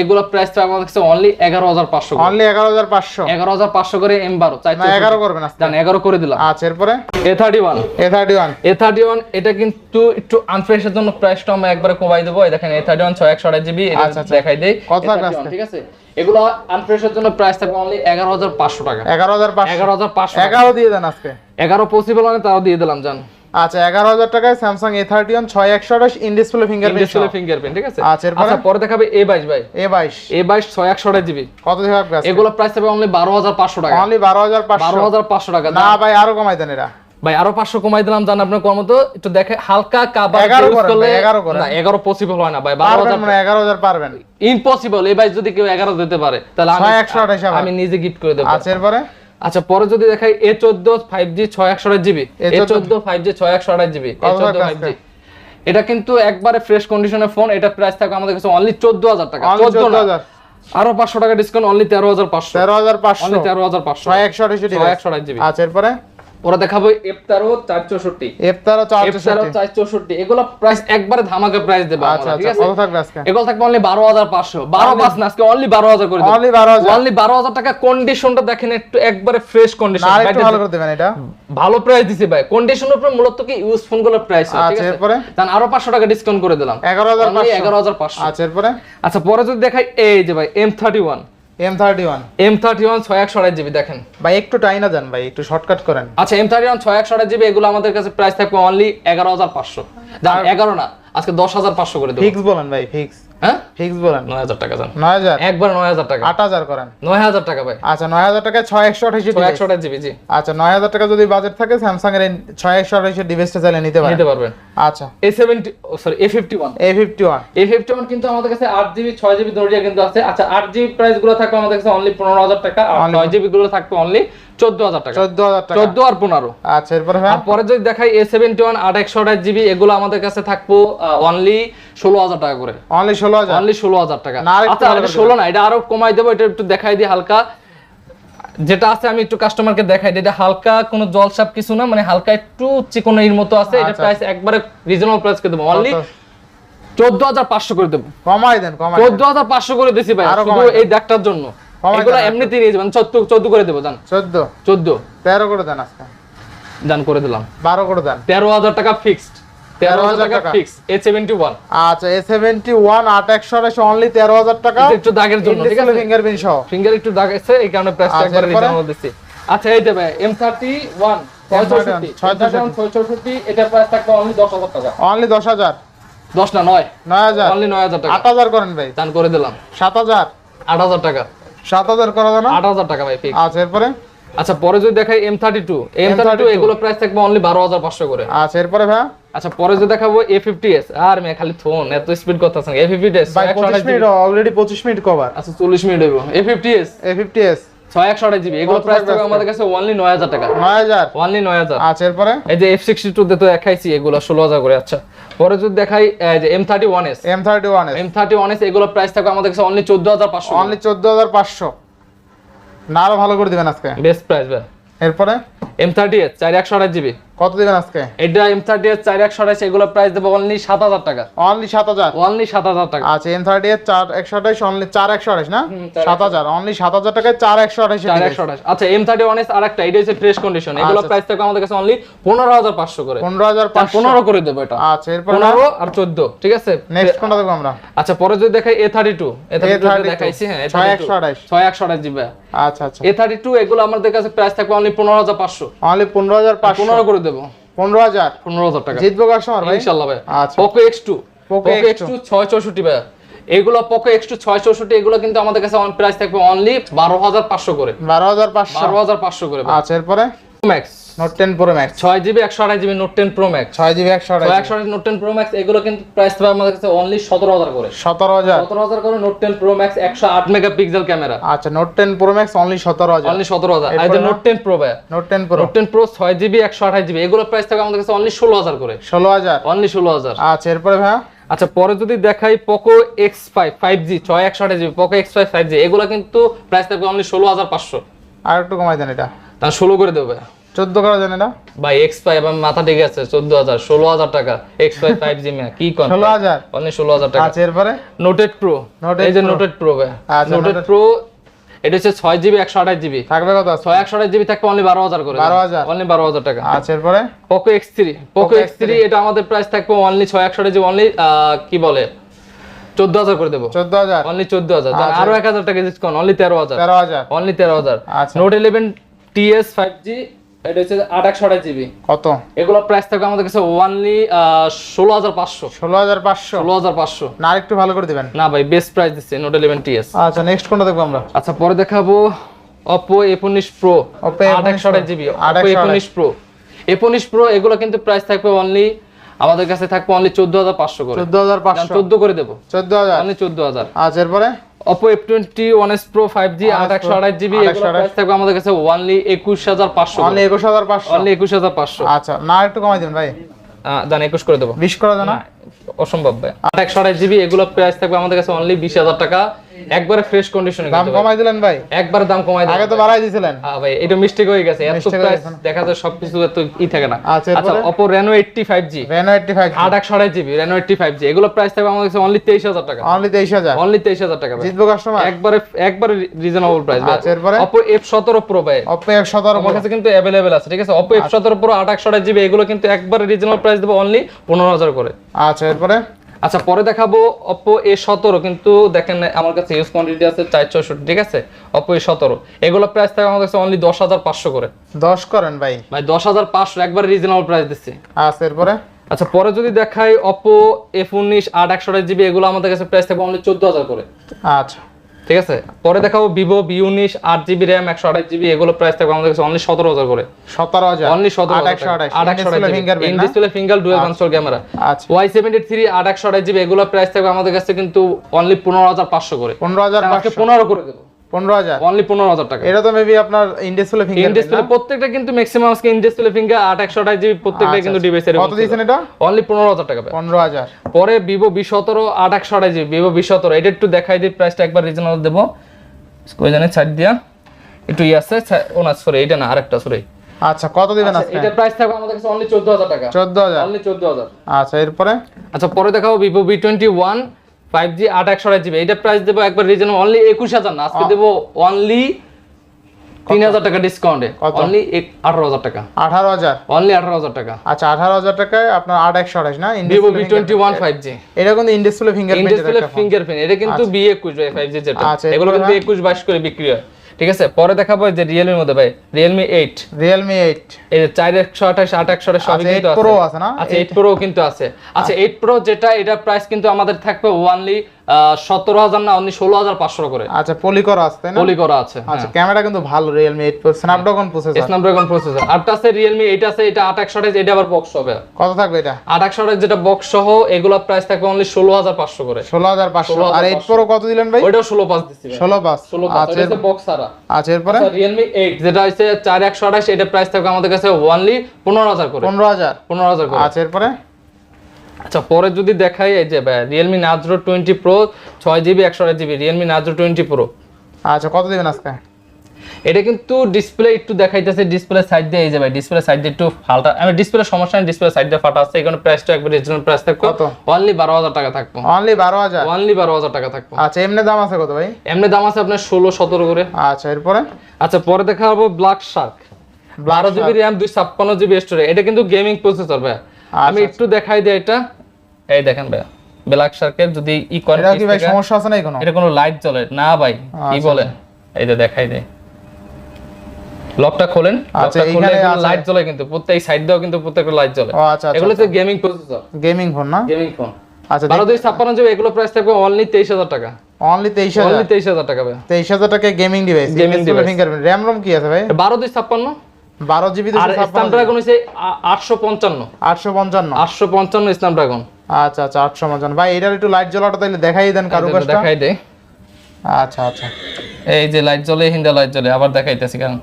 এগুলো প্রাইস তো আমাদের কাছে অনলি এগারো হাজার পাঁচশো অনলি এগারো হাজার পাঁচশো। এগারো হাজার পাঁচশো করে এম বারো এগারো করবেন আজকে। জান এগারো করে দিলাম। আচ্ছা এরপরে? A thirty one A thirty one A thirty one এটা কিন্তু একটু আনফ্রেশের জন্য প্রাইসটা আমরা একবারে কমাই দেবো। দেখেন এ থার্টি ওয়ান ছয় একশো আঠাশ জিবি আচ্ছা, আচ্ছা। দেখাই দেই। কত থাকবে A31, আজকে? ঠিক আছে? এগুলো আনফ্রেশের জন্য প্রাইস থাকবে অনলি এগারো হাজার পাঁচশো টাকা। এগারো হাজার এগারো হাজার পাঁচশো এগারো দিয়ে দেন আজকে। এগারো পসিবল মানে তাও দিয়ে দিলাম জান। আচ্ছা এগারো হাজার টাকায় স্যামসাং এ থার্টি ওয়ান ছয় একশো আঠাশ in display fingerprint display fingerprint ঠিক আছে? আচ্ছা, এরপরে? আচ্ছা পরে দেখাবে এ বাইশ ভাই। এ বাইশ। এ বাইশ ছয় একশো আঠাশ জিবি। কত থাকবে এগুলো প্রাইস থাকবে অনলি বারো হাজার পাঁচশো টাকা। অনলি বারো হাজার বারো হাজার পাঁচশো টাকা না ভাই আরও কমাই দেন এরা। ভাই আরও পাঁচশো কমাই দিলাম জান আপনার কোন মতো? একটু দেখে হালকা কাবার 11 use করেন করলে ভাই, 11 করেন। না এগারো পসিবল হয় না ভাই বারো হাজার পারবেন। ইম্পসিবল এই ভাই যদি কেউ এগারো দিতে পারে তাহলে আমি নিজে গিফট করে দেবো। আচ্ছা এরপরে? আচ্ছা পরে যদি দেখাই এ চোদ্দ ফাইভ জি ছয় একশো আঠাশ জিবি এ A14 চোদ্দ ফাইভ জি ছয় একশো আঠাশ জিবি এ চোদ্দ ফাইভ জি এটা কিন্তু একবারে ফ্রেশ কন্ডিশনের ফোন এটা প্রাইস থাকবে আমাদের কাছে অনলি চোদ্দ হাজার টাকা চোদ্দ হাজার। আরও পাঁচশো টাকা ডিসকাউন্ট অনলি তেরো হাজার পাঁচশো। তেরো হাজার পাঁচশো। তেরো হাজার পাঁচশো। একশো আঠাশ জিবি আচ্ছা এরপরে? ওরা দেখাবো এফ তেরো চার চৌষট্টি এফ চার চৌষট্টি এগুলো প্রাইস একবারে ধামাকা প্রাইস দেবে আচ্ছা ঠিক আচ্ছা আছে? কত থাকবে আজকে? এগুলো থাকবে অনলি বারো হাজার পাঁচশো। বারো পাঁচ না আজকে অনলি বারো হাজার করে অনলি বারো হাজার। অনলি বারো হাজার টাকা কন্ডিশনটা দেখেন একটু একবারে ফ্রেশ কন্ডিশন ভালো করে দেবেন এটা। ভালো প্রাইস দিছে ভাই। কন্ডিশনের উপর মূলত কি? ইউজ ফোনগুলোর প্রাইস ঠিক আচ্ছা, আছে? এরপরে? জান আরও পাঁচশো টাকা ডিসকাউন্ট করে দিলাম। এগারো হাজার এগারো হাজার পাঁচশো। আচ্ছা এরপরে? আচ্ছা পরে যদি দেখাই এই যে ভাই M thirty one M thirty one M thirty one ছয় একশো জিবি দেখেন। ভাই একটু টাইনা যান ভাই একটু শর্টকাট করেন। আচ্ছা এম থার্টি ওয়ান ছয় একশো জিবি এগুলো আমাদের কাছে প্রাইস থাকবে অনলি এগারো হাজার পাঁচশো। এগারো না আজকে দশ হাজার পাঁচশো করে দেবো। ফিক্স বলেন ভাই ফিক্স হ্যাঁ? ফিক্স বলেন। নয় হাজার টাকা জান। নয় হাজার? একবার নয় হাজার টাকা। আট হাজার করেন। নয় হাজার টাকা ভাই। আচ্ছা নয় হাজার টাকায় ছয় একশো আঠাশি ছয় একশো আড়াই জিবি জি। আচ্ছা নয় হাজার টাকা যদি বাজেট থাকে স্যামসাং এর ছয় একশো আঠাশি ডিভাইসটা চাইলে নিতে পারেন। নিতে পারবেন। আচ্ছা। A seventy sorry A fifty one A fifty one A fifty one কিন্তু আমাদের কাছে আট জিবি ছয় জিবি দরিয়া কিন্তু আছে। আচ্ছা আট জিবি প্রাইসগুলো থাকবে আমাদের কাছে অনলি পনেরো হাজার টাকা আর ছয় জিবি গুলো থাকবে অনলি চোদ্দ হাজার টাকা। চোদ্দ হাজার চোদ্দ আর পনেরো। আচ্ছা এরপরে পরে যদি দেখাই এ সেভেন্টি ওয়ান আট একশো আঠাশ জিবি এগুলো আমাদের কাছে থাকব অনলি ষোলো হাজার টাকা করে। অনলি ষোলো হাজার? অনলি ষোলো হাজার টাকা। আচ্ছা ভালো এটা করে ষোলো না এটা আরও কমাই দেবো এটা একটু দেখাই দিই হালকা। যেটা আছে আমি একটু কাস্টমারকে দেখাই এটা হালকা কোনো জলসাপ কিছু না মানে হালকা একটু চিকন এর মতো আছে এটা আচ্ছা। প্রাইস একবারে রিজনেবল প্রাইস করে দেবো। অনলি চোদ্দ হাজার পাঁচশো করে দেবো। কমাই দেন কমাই চোদ্দ হাজার পাঁচশো করে দিছি ভাই শুধু এই ডাক্তার জন্য। এগুলো এমনিতেই নিয়ে যাবেন। চোদ্দ চোদ্দ করে দেবো জান। চোদ্দ? চোদ্দ। তেরো করে দেন আজকে। জান করে দিলাম। বারো করে দেন। তেরো হাজার টাকা ফিক্সড তেরো হাজার 13,000 টাকা টাকা। ফিক্স এ সেভেন্টি ওয়ান আচ্ছা এ সেভেন্টি ওয়ান আট একশো অনলি তেরো হাজার টাকা। একটু দাগের জন্য ঠিক আছে? ফিঙ্গারপ্রিন্ট সহ। ফিঙ্গার একটু দাগ আছে এই কারণে আচ্ছা, দিচ্ছি। আচ্ছা এই দেবে এম থার্টি ওয়ান এটা প্রাইস থাকবে অনলি দশ হাজার টাকা। অনলি দশ হাজার? দশ না নয়। নয় হাজার? অনলি নয় হাজার টাকা। আট হাজার করেন ভাই। দান করে দিলাম। সাত হাজার? আট হাজার টাকা। সাত হাজার করা যায় না? আট হাজার টাকা ভাই আচ্ছা এরপরে? আচ্ছা পরে যদি দেখাই M thirty two M thirty two এগুলো প্রাইস থাকবে অনলি বারো হাজার পাঁচশো করে। আচ্ছা এরপরে ভাই? আচ্ছা পরে যদি দেখাবো এ ফিফটি এস আর মেয়ে খালি ফোন এত স্পিড কথা আছে এ ফিফটি এস পঁচিশ মিনিট অলরেডি পঁচিশ মিনিট কভার আচ্ছা চল্লিশ মিনিট হইব। A fifty S A fifty S ছয় একশো আঠাশ জিবি। এগুলো প্রাইস থাকবে আমাদের কাছে অনলি নয় হাজার টাকা। নয় হাজার? অনলি নয় হাজার। আচ্ছা এরপরে? এই যে এফ সিক্সটি টু তে তো দেখাইছি এগুলো ষোলো হাজার করে। আচ্ছা পরে যদি দেখাই যে M thirty one S M thirty one S M thirty one S এগুলো প্রাইস থাকবে আমাদের কাছে অনলি চোদ্দ হাজার পাঁচশো অনলি চোদ্দ হাজার পাঁচশো। না আরও ভালো করে দিবেন আজকে। বেস্ট প্রাইস ভাই। এরপরে? এম থার্টি এস চার একশো আঠাশ জিবি। কত দিবেন আজকে? এটা এম থার্টি এস চার একশো আঠাশ এগুলো প্রাইস দেবো অনলি সাত হাজার টাকা। অনলি সাত হাজার? অনলি সাত হাজার টাকা। আচ্ছা এম থার্টি এস চার একশো আঠাশ অনলি চার একশো আঠাশ না? সাত হাজার অনলি সাত হাজার টাকায় চার একশো আঠাশ চার একশো আঠাশ। আচ্ছা এম থার্টি ওয়ান আর একটা এটা হচ্ছে ফ্রেশ কন্ডিশন এগুলো। প্রাইস থাকবে আমাদের কাছে অনলি পনেরো হাজার পাঁচশো করে। পনেরো হাজার পনেরো করে দেবো এটা। আচ্ছা এরপরে পনেরো আর চোদ্দ ঠিক আছে? নেক্সট কোনটা দেখব আমরা? আচ্ছা পরে যদি দেখাই A thirty two A thirty দেখাইছি হ্যাঁ ছয় একশো আঠাশ। ছয় একশো আঠাশ জিবি আচ্ছা আচ্ছা। এ থার্টি টু এগুলো আমাদের কাছে প্রাইস থাকবে অনলি পনেরো হাজার পাঁচশো। অনলি পনেরো হাজার পাঁচশো। পনেরো করে দেবো। পনেরো হাজার? পনেরো হাজার টাকা। জিতবো কাস্টমার ভাই? ইনশাল্লাহ ভাই। আচ্ছা। Poco X two Poco X two ছয় চৌষট্টি ভাই এগুলো পোকো এক্স টু ছয় চৌষট্টি এগুলো কিন্তু আমাদের কাছে অন প্রাইস থাকবে অনলি বারো হাজার পাঁচশো করে। বারো হাজার পাঁচশো। বারো হাজার পাঁচশো করে আচ্ছা এরপরে? Max note ten pro max ছয় জিবি একশো আঠাশ GB note ten pro max ছয় জিবি একশো আঠাশ একশো আঠাশ নোট টেন প্রো ম্যাক্স এগুলো কিন্তু প্রাইস থাকবে আমাদের কাছে অনলি সতেরো হাজার করে। সতেরো হাজার। সতেরো হাজার করে নোট টেন প্রো ম্যাক্স একশো আট মেগা পিক্সেল ক্যামেরা আচ্ছা note ten pro max only সতেরো হাজার। অনলি সতেরো হাজার। আর নোট টেন প্রো ভাই। Note ten pro note ten pro ছয় জিবি একশো আঠাশ জিবি এগুলো প্রাইস থাকবে আমাদের কাছে অনলি ষোলো হাজার করে। ষোলো হাজার। অনলি ষোলো হাজার। আচ্ছা এরপরে ভাইয়া? আচ্ছা পরে যদি দেখাই Poco X five five G ছয় একশো আঠাশ GB Poco X five five G এগুলো কিন্তু প্রাইস থাকবে অনলি ষোলো হাজার পাঁচশো। আর একটু কমাই দেন এটা। তার ষোলো করে দেবে চোদ্দ করা যান এটা? ভাই এক্স ফাইভ আমার মাথা ঠিক আছে চোদ্দ হাজার ষোলো হাজার টাকা এক্স ফাইভ ফাইভ জি কি কন হাজার অনলি হাজার টাকা। আচ্ছা এরপরে? নোটেড প্রো Noted এই যে নোটেড প্রো ভাই। আচ্ছা, নোটেড প্রো এটা হচ্ছে ছয় জিবি একশো আঠাশ জিবি থাকবে কত? ছয় একশো আঠাশ জিবি থাকবে অনলি বারো হাজার করে। 12,000 অনলি বারো হাজার টাকা। আচ্ছা এরপরে? Poco X three Poco X three এটা আমাদের প্রাইস থাকবে অনলি ছয় একশো জিবি অনলি কি বলে? চোদ্দ হাজার করে দেবো। চোদ্দ হাজার অনলি চোদ্দ হাজার আচ্ছা। আরও এক হাজার টাকা ডিসকাউন্ট অনলি তেরো হাজার। তেরো হাজার। অনলি তেরো হাজার। আচ্ছা। Note eleven TS five G এটা হচ্ছে আট একশো আঠাশ জিবি। কত? এগুলো প্রাইস থাকবে আমাদের কাছে অনলি ষোলো হাজার পাঁচশো। ষোলো হাজার পাঁচশো? ষোলো হাজার পাঁচশো। না একটু ভালো করে দিবেন। না ভাই বেস্ট প্রাইস দিচ্ছে নোট ইলেভেন টিএস আচ্ছা নেক্সট কোনটা দেখব আমরা? আচ্ছা পরে দেখাবো Oppo A19 Pro Oppo আট একশো আঠাশ GB Oppo 828 A19 Pro A19 Pro এগুলো কিন্তু প্রাইস থাকবে অনলি আমাদের কাছে থাকবে অনলি চোদ্দ হাজার পাঁচশো করে। চোদ্দ হাজার পাঁচশো। চোদ্দ করে দেবো। চোদ্দ হাজার? অনলি চোদ্দ হাজার। আচ্ছা এরপরে? Oppo F20 1s Pro 5G আট একশো আঠাশ জিবি এগুলো 828 প্রাইস থাকবে আমাদের কাছে অনলি একুশ হাজার পাঁচশো অনলি একুশ হাজার পাঁচশো। অনলি একুশ হাজার পাঁচশো। আচ্ছা না একটু কমাই দেন ভাই। জান একুশ করে দেবো। বিশ করা দেন না? অসম্ভব ভাই। আট একশো আঠাশ জিবি এগুলো প্রাইস থাকবে আমাদের কাছে অনলি বিশ হাজার টাকা। একবারে ফ্রেশ কন্ডিশনে দাম কমাই দিলেন ভাই। একবার দাম কমাই দেবো আগে তো বাড়াই দিয়েছিলেন হ্যাঁ ভাই এটা মিস্টেক হয়ে গেছে। এত প্রাইস দেখা যায় সবকিছু এত ই থাকে না। আচ্ছা, আচ্ছা? Oppo Reno 85G Reno eighty five আট একশো আঠাশ জিবি Reno 85G এগুলো প্রাইস থাকবে আমাদের কাছে অনলি তেইশ হাজার টাকা। অনলি তেইশ হাজার। অনলি তেইশ হাজার টাকা ভাই। জিতবো কাস্টমার একবারে একবারে রিজনেবল প্রাইস আচ্ছা, এরপরে? Oppo F17 Pro ভাই। এক সতেরো আমার কাছে কিন্তু অ্যাভেলেবেল আছে ঠিক আছে? Oppo F17 Pro আট একশো আঠাশ জিবি এগুলো কিন্তু একবারে রিজনেবল প্রাইস দেবো অনলি পনেরো হাজার করে। আচ্ছা এরপরে? আচ্ছা পরে দেখাবো অপো এ সতেরো কিন্তু দেখেন আমার কাছে ইউজ কোয়ান্টিটি আছে চার ছয়ষট্টি ঠিক আছে? অপো এ সতেরো। এগুলো প্রাইস থাকে আমার কাছে অনলি দশ হাজার পাঁচশো করে। দশ করেন ভাই। ভাই দশ হাজার পাঁচশো একবার রিজনেবল প্রাইস দিচ্ছি। আচ্ছা এরপরে? আচ্ছা পরে যদি দেখাই অপো এফ উনিশ আট একশো জিবি এগুলো আমাদের কাছে প্রাইস থাকবে অনলি চোদ্দ হাজার করে। আচ্ছা। ঠিক আছে? পরে দেখাবো ভিভো বি উনিশ আট জিবি র্যাম একশো আঠাশ জিবি এগুলো প্রাইস থাকবে আমাদের কাছে অনলি সতেরো হাজার করে। সতেরো হাজার? অনলি সতেরো display finger dual console camera আচ্ছা। ওয়াই সেভেন্টি থ্রি আট একশো আঠাশ জিবি এগুলো প্রাইস থাকবে আমাদের কাছে কিন্তু অনলি পনেরো হাজার পাঁচশো করে। পনেরো হাজার পনেরো করে দেবো। পনেরো হাজার। অনলি পনেরো হাজার টাকা। এটা তো মেবি আপনার ইন্ডিসপ্লে ফিঙ্গার প্রত্যেকটা কিন্তু ম্যাক্সিমাম আজকে ইন ফিঙ্গার আট একশো আঠাশ জিবি প্রত্যেকটা কিন্তু ডিভাইসের কত দিয়েছেন এটা? অনলি টাকা পরে জিবি এটা একটু দেখাই দিই প্রাইসটা একবার রিজনেবল দেবো। কই জানি ছাড় দিয়া। একটু আছে ছা- সরি এটা না আরেকটা সরি আচ্ছা কত দিবেন আজকে? এটা প্রাইস থাকবে আমাদের কাছে অনলি টাকা। চোদ্দ হাজার। অনলি চোদ্দ হাজার। আচ্ছা এরপরে? আচ্ছা পরে দেখাবো টোয়েন্টি ওয়ান ফাইভ জি আট একশো জিবি এটা প্রাইস দেবো একবার রিজন অনলি একুশ হাজার না আজকে দেবো অনলি তিন হাজার টাকা ডিসকাউন্টে অনলি আঠারো হাজার টাকা। আঠারো হাজার? অনলি আঠারো হাজার টাকা। আচ্ছা আঠারো হাজার টাকায় আপনার আট একশো আঠাশ না? Vivo V twenty one five G এটা কিন্তু ইন্ডিসপ্লে ফিঙ্গারপ্রিন্ট ইনডিসপ্লে ফিঙ্গারপ্রিন্ট এটা কিন্তু বি একুশ ভাই ফাইভ জি যেটা। আচ্ছা, এগুলো কিন্তু একুশ বাইশ করে বিক্রি হয়। ঠিক আছে পরে দেখাবো যে রিয়েলমির মধ্যে ভাই রিয়েলমি এইট রিয়েলমি এইট এই যে চার একশো আঠাশ আট একশো আঠাশ সবই আচ্ছা, কিন্তু 8 Pro আছে। না? আচ্ছা এইট প্রো কিন্তু আছে। আচ্ছা এইট প্রো যেটা এটা প্রাইস কিন্তু আমাদের থাকবে ওয়ানলি সতেরো হাজার না অনলি ষোলো হাজার পাঁচশো করে। আচ্ছা পলি করা আছে পলি করা আছে আচ্ছা ক্যামেরা কিন্তু ভালো Realme eight Snapdragon processor Snapdragon processor আরটা আছে রিয়েলমি এইট আছে এটা আট একশো এটা আবার বক্স হবে। কত থাকবে এটা? আট একশো যেটা বক্স সহ এগুলো প্রাইস থাকবে অনলি ষোলো হাজার পাঁচশো করে। ষোলো হাজার পাঁচশো। আর এইট প্রো কত দিলেন ভাই? ওইটাও ষোলো পাঁচ দিচ্ছি ষোলো পাঁচ। ষোলো পাঁচ আচ্ছা এটা বক্স সারা আচ্ছা এরপরে? রিয়েলমি এইট যেটা হচ্ছে চার একশো আঠাশ এটা প্রাইস থাকবে আমাদের কাছে ওয়ানলি পনেরো হাজার করে। পনেরো হাজার। পনেরো হাজার করে। আচ্ছা এরপরে? আচ্ছা পরে যদি দেখাই এই যে রিয়েলমি নাজরো টোয়েন্টি প্রো ছয় জিবি একশো আট জিবি রিয়েলমি নাজরো টোয়েন্টি প্রো আচ্ছা কত দিবেন আজকে? এটা কিন্তু ডিসপ্লে একটু দেখাইতেছে ডিসপ্লে সাইড দিয়ে এই যে ভাই ডিসপ্লে সাইড দিয়ে একটু ফাল্টা আমি ডিসপ্লে সমস্যা নেই ডিসপ্লে সাইড দিয়ে ফাটা আছে এখানে প্রাইসটা একবার রিজনেবল প্রাইস থাকবে। কত? অনলি বারো হাজার টাকা থাকব। অনলি বারো হাজার? অনলি বারো হাজার টাকা থাকব। আচ্ছা এমনি দাম আছে কত ভাই? এমনি দাম আছে আপনার ষোলো সতেরো করে। আচ্ছা এরপরে? আচ্ছা পরে দেখা যাব ব্ল্যাক শার্ক বারো জিবি র্যাম দুই ছাপ্পান্ন জিবি স্টোরেজ এটা কিন্তু গেমিং প্রসেসর ভাই আমি আচ্ছা, একটু দেখাই দিই এটা। এই দেখেন ভাই ব্ল্যাক শার্কের যদি ই করেন এটা কি ভাই সমস্যা আছে না কোনো এটা কোনো লাইট জ্বলে। না ভাই কি আচ্ছা, বলে? এই যে দেখাই দেয় লকটা খোলেন আচ্ছা, এইখানে লাইট জ্বলে কিন্তু প্রত্যেক সাইড দিয়েও কিন্তু প্রত্যেকটা লাইট জ্বলে। আচ্ছা আচ্ছা এগুলো হচ্ছে গেমিং প্রসেসর গেমিং ফোন না? গেমিং ফোন আচ্ছা বারো দুই ছাপ্পান্ন জিবি এগুলো প্রাইস থাকবে অনলি তেইশ হাজার টাকা। অনলি তেইশ হাজার। অনলি তেইশ হাজার টাকা ভাই তেইশ হাজার টাকা gaming device gaming device। Fingerprint RAM ROM কি আছে ভাই? বারো দুই ছাপ্পান্ন। বারো জিবি আর স্ন্যাপড্রাগন হচ্ছে আটশো পঞ্চান্ন। আটশো পঞ্চান্ন। আটশো পঞ্চান্ন স্ন্যাপড্রাগন আচ্ছা আচ্ছা আটশো পঞ্চান্ন। ভাই এটার একটু লাইট জ্বলাটা তাহলে দেখাই দেন কারও দেখাই দেয় আচ্ছা আচ্ছা। এই যে লাইট জ্বলে হিন্দা লাইট জ্বলে আবার দেখাইতেছি কারণ।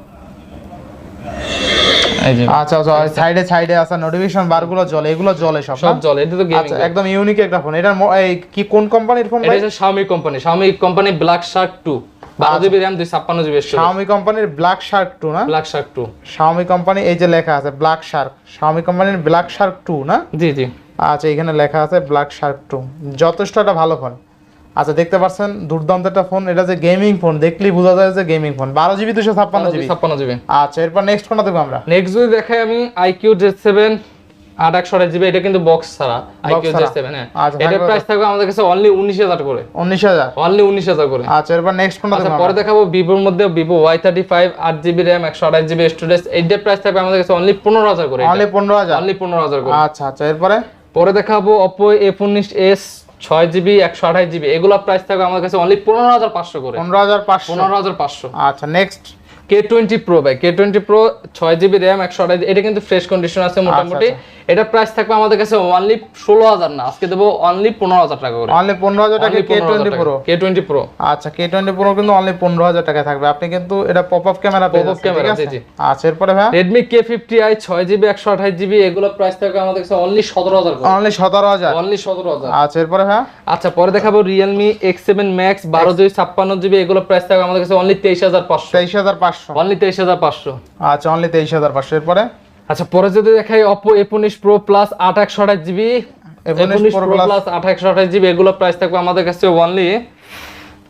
এই আচ্ছা আচ্ছা সাইডে সাইডে আছে নোটিফিকেশন বারগুলো জ্বলে এগুলো জ্বলে সব এটা তো গেমিং আচ্ছা একদম ইউনিক একটা ফোন এই কি কোন কোম্পানির ফোন এটা Xiaomi company Xiaomi company black shark 2 বারো জিবি র্যাম দুই ছাপ্পান্ন জিবি স্টোরেজ কোম্পানির ব্ল্যাক শার্ক 2 না? ব্ল্যাক শার্ক 2 Xiaomi কোম্পানি এই যে লেখা আছে ব্ল্যাক শার্ক Xiaomi কোম্পানির ব্ল্যাক শার্ক 2 না? জি জি। আচ্ছা এখানে লেখা আছে ব্ল্যাক শার্ক 2 যথেষ্ট একটা ভালো ফোন আচ্ছা দেখতে পাচ্ছেন দুর্দান্ত একটা ফোন এটা যে গেমিং ফোন দেখলেই বোঝা যায় যে গেমিং ফোন বারো জিবি দুশো ছাপ্পান্ন জিবি ছাপ্পান্ন জিবি আচ্ছা এরপর নেক্সট ফোনটা দেখব আমরা। নেক্সট যদি দেখাই আমি আইকিউ জেড সেভেন আট একশো জিবি এটা কিন্তু বক্স ছাড়া আইকিউ ছাড়া। সেভেন হ্যাঁ। আচ্ছা, এটার প্রাইস থাকবে আমাদের কাছে অনলি উনিশ হাজার করে। উনিশ হাজার। অনলি উনিশ হাজার করে। আচ্ছা এরপর নেক্সট ফোনটা আচ্ছা পরে দেখাবো ভিভোর মধ্যে ভিভো ওয়াই থার্টি ফাইভ আট জিবি র্যাম একশো আঠাশ জিবি স্টোরেজ এইটার প্রাইস থাকবে আমাদের কাছে অনলি পনেরো হাজার করে অনলি পনেরো হাজার? অনলি পনেরো হাজার করে। আচ্ছা আচ্ছা এরপরে? পরে দেখাবো অপো এফ উনিশ এস ছয় জিবি একশো আঠাশ জিবি এগুলো প্রাইস থাকবে আমাদের কাছে অনলি পনেরো হাজার পাঁচশো করে। পনেরো হাজার পাঁচশো। পনেরো হাজার পাঁচশো। আচ্ছা নেক্সট কে টোয়েন্টি প্রো ভাই কে টোয়েন্টি প্রো ছয় জিবি র্যাম একশো আঠাশ এটা কিন্তু ফ্রেশ কন্ডিশন আছে মোটামুটি। এটা প্রাইস থাকবে আমাদের কাছে অনলি ষোলো হাজার না আজকে দেবো অনলি পনেরো হাজার টাকা করে। অনলি পনেরো হাজার টাকা K twenty pro K twenty pro আচ্ছা কে টোয়েন্টি প্রো কিন্তু অনলি পনেরো হাজার টাকা থাকবে। আপনি কিন্তু এটা পপ আপ ক্যামেরা যাচ্ছেন, ঠিক আছে? জি। আচ্ছা এরপরে ভাই রেডমি কে ফিফটি আই ছয় জিবি একশো আঠাশ জিবি এগুলো প্রাইস থাকবে আমাদের কাছে অনলি সতেরো হাজার অনলি সতেরো হাজার। অনলি সতেরো হাজার। আচ্ছা এরপরে ভাই আচ্ছা পরে দেখাবো রিয়েলমি এক্স সেভেন ম্যাক্স বারো জিবি ছাপ্পান্ন জিবি এগুলো প্রাইস থাকবে আমাদের কাছে অনলি তেইশ হাজার পাঁচশো। তেইশ হাজার পাঁচশো। অনলি তেইশ হাজার পাঁচশো। আচ্ছা অনলি তেইশ হাজার পাঁচশো। এরপরে? আচ্ছা পরে যদি দেখাই অপো এ উনিশ প্রো প্লাস আট একশো আঠাশ জিবি A19 প্রো প্লাস আট একশো আঠাশ জিবি এগুলো প্রাইস থাকবে আমাদের কাছে অনলি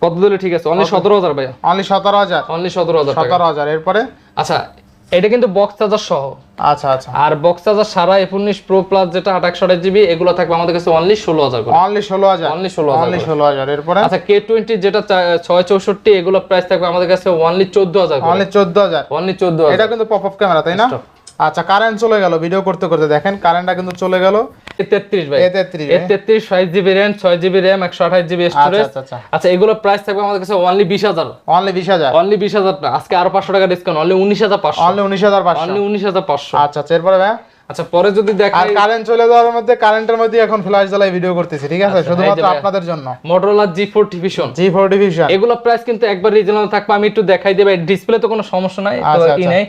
কত দিলে ঠিক আছে? অনলি সতেরো হাজার ভাইয়া। অনলি সতেরো হাজার। অনলি সতেরো হাজার সতেরো হাজার। এরপরে? আচ্ছা এটা কিন্তু বক্স চার্জার সহ। আচ্ছা আচ্ছা। আর বক্স চার্জার সারা এফ প্রো প্লাস যেটা আট জিবি এগুলো থাকবে আমাদের কাছে অনলি ষোলো হাজার অনলি ষোলো হাজার। অনলি ষোলো হাজার অনলি ষোলো হাজার। এরপরে? আচ্ছা কে টোয়েন্টি যেটা ছয় চৌষট্টি এগুলো প্রাইস থাকবে আমাদের কাছে অনলি চোদ্দ হাজার অনলি চোদ্দ হাজার। অনলি চোদ্দ হাজার। এটা কিন্তু পপ আপ ক্যামেরা তাই না? আচ্ছা কারেন্ট চলে গেল ভিডিও করতে করতে দেখেন কারেন্টটা কিন্তু চলে গেল। তেত্রিশ ভাই। তেত্রিশ তেত্রিশ ফাইভ জিবি র্যাম ছয় জিবি র্যাম একশো আঠাশ জিবি স্টোরেজ আচ্ছা আচ্ছা। আচ্ছা এগুলো প্রাইস থাকবে আমাদের কাছে অনলি বিশ হাজার। অনলি বিশ হাজার? অনলি বিশ হাজার আজকে আরও পাঁচশো টাকা ডিসকাউন্ট অনলি উনিশ হাজার পাঁচশো। অনলি উনিশ হাজার পাঁচশো। অনলি উনিশ হাজার পাঁচশো। আচ্ছা আচ্ছা এরপরে ভাই? আচ্ছা পরে যদি আর কারেন্ট চলে যাওয়ার মধ্যে কারেন্টের মধ্যে এখন ফ্ল্যাশ জ্বালাই ভিডিও করতেছি ঠিক আছে? শুধুমাত্র আপনাদের জন্য। Four division G four division এগুলো প্রাইস কিন্তু একবার রিজনাল থাকবে আমি একটু দেখাই দেবে ডিসপ্লে তো কোনো সমস্যা নাই তো আচ্ছা, কি আচ্ছা। নাই।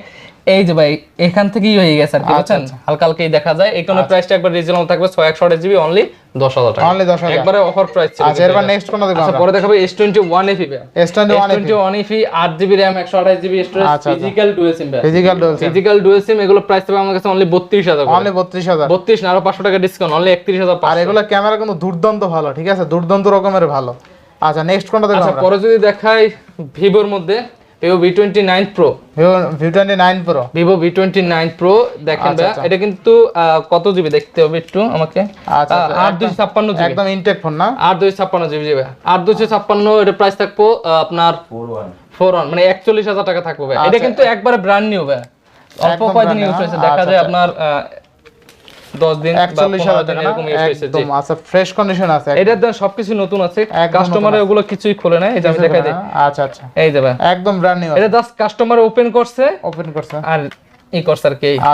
এই যে ভাই এখান থেকেই হয়ে গেছে আর কি আচ্ছা, বুঝছেন? হালকা হালকাই দেখা যায়। এই কোনো প্রাইসটা একবার রিজনাল থাকবে ছয় একশো আঠাশ জিবি অনলি দশ হাজার টাকা। অনলি দশ হাজার। একবারে অফার প্রাইস ছিল। আচ্ছা এরপর নেক্সট কোনটা দেখব আচ্ছা পরে দেখাবো S twenty one FE S twenty one twenty one FE আট জিবি র্যাম একশো আঠাশ জিবি স্টোরেজ আচ্ছা, আচ্ছা। Physical dual SIM physical dual physical dual SIM এগুলো প্রাইস থাকবে আমার কাছে অনলি বত্রিশ হাজার অনলি বত্রিশ হাজার। বত্রিশ না আরও পাঁচশো টাকা ডিসকাউন্ট অনলি একত্রিশ হাজার আর এগুলো ক্যামেরা কিন্তু দুর্দান্ত ভালো ঠিক আছে? দুর্দান্ত রকমের ভালো। আচ্ছা নেক্সট কোনটা দেখব আচ্ছা পরে যদি দেখাই ভিভোর মধ্যে Vivo V twenty nine pro V twenty nine pro Vivo V twenty nine pro দেখেন আচ্ছা, ভাইয়া, আচ্ছা। এটা কিন্তু কত জিবি দেখতে হবে একটু আমাকে? আচ্ছা, আট দুই ছাপ্পান্ন জিবি। একদম ইনটেক ফোন না? আট দুই ছাপ্পান্ন জিবি জিবি আট দুইশো ছাপ্পান্ন এটা প্রাইস থাকব আপনার ফোর ওয়ান। মানে একচল্লিশ হাজার টাকা থাকবে ভাই। এটা। কিন্তু একবারে ব্র্যান্ড নিউ ভাই অল্প একদম কয়দিন ইউজ হয়েছে হ্যাঁ? দেখা যায়। আপনার আহ, দশ দিন বা একচল্লিশ পনেরো হাজার দিন টাকা। একদম আচ্ছা ফ্রেশ কন্ডিশন আছে এটার দাম সবকিছু নতুন আছে। কাস্টমারে ওগুলো কিছুই খোলে না এই যে আমি দেখাই দিই। আচ্ছা আচ্ছা। এই যে একদম ব্র্যান্ড নিউ এটা জাস্ট কাস্টমার ওপেন করছে। ওপেন করছে। আর ই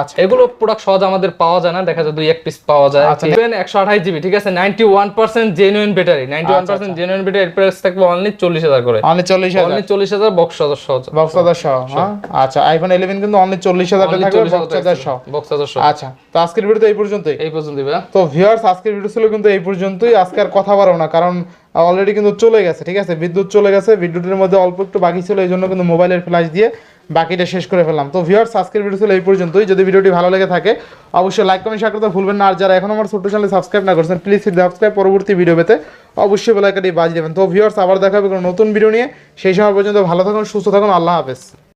আচ্ছা। এগুলো প্রোডাক্ট সহজ আমাদের পাওয়া যায় না দেখা যায় দুই এক পিস পাওয়া যায়। আচ্ছা। একশো আঠাশ জিবি ঠিক আছে? Ninety one percent genuine battery ninety one percent genuine battery price থাকবে অনলি চল্লিশ হাজার করে। অনলি চল্লিশ হাজার। অনলি চল্লিশ হাজার বক্স হাজার সহজ। বক্স হাজার সহ? আচ্ছা আইফোন ইলেভেন কিন্তু অনলি চল্লিশ হাজার টাকা থাকবে বক্স হাজার সহ বক্স হাজার সহ আচ্ছা তো আজকের ভিডিও এই পর্যন্তই। এই পর্যন্ত দিবে তো ভিউয়ার্স আজকের ভিডিও ছিল কিন্তু এই পর্যন্তই। আজকে আর কথা বাড়াবো না কারণ অলরেডি কিন্তু চলে গেছে ঠিক আছে? বিদ্যুৎ চলে গেছে বিদ্যুতের মধ্যে অল্প একটু বাকি ছিল এই জন্য কিন্তু মোবাইলের ফ্ল্যাশ দিয়ে বাকিটা শেষ করে ফেললাম। তো ভিউয়ার্স আজকের ভিডিও ছিল এই পর্যন্তই। যদি ভিডিওটি ভালো লেগে থাকে, অবশ্যই লাইক কমেন্ট শেয়ার করতে ভুলবেন না। আর যারা এখন আমার ছোট্ট চ্যানেল সাবস্ক্রাইব না করছেন প্লিজ সাবস্ক্রাইব পরবর্তী ভিডিও পেতে অবশ্যই বেলাকাটি বাজিয়ে দেবেন। তো ভিউয়ার্স আবার দেখা হবে কোনো নতুন ভিডিও নিয়ে। সেই সময় পর্যন্ত ভালো থাকুন, সুস্থ থাকুন, আল্লাহ হাফেজ।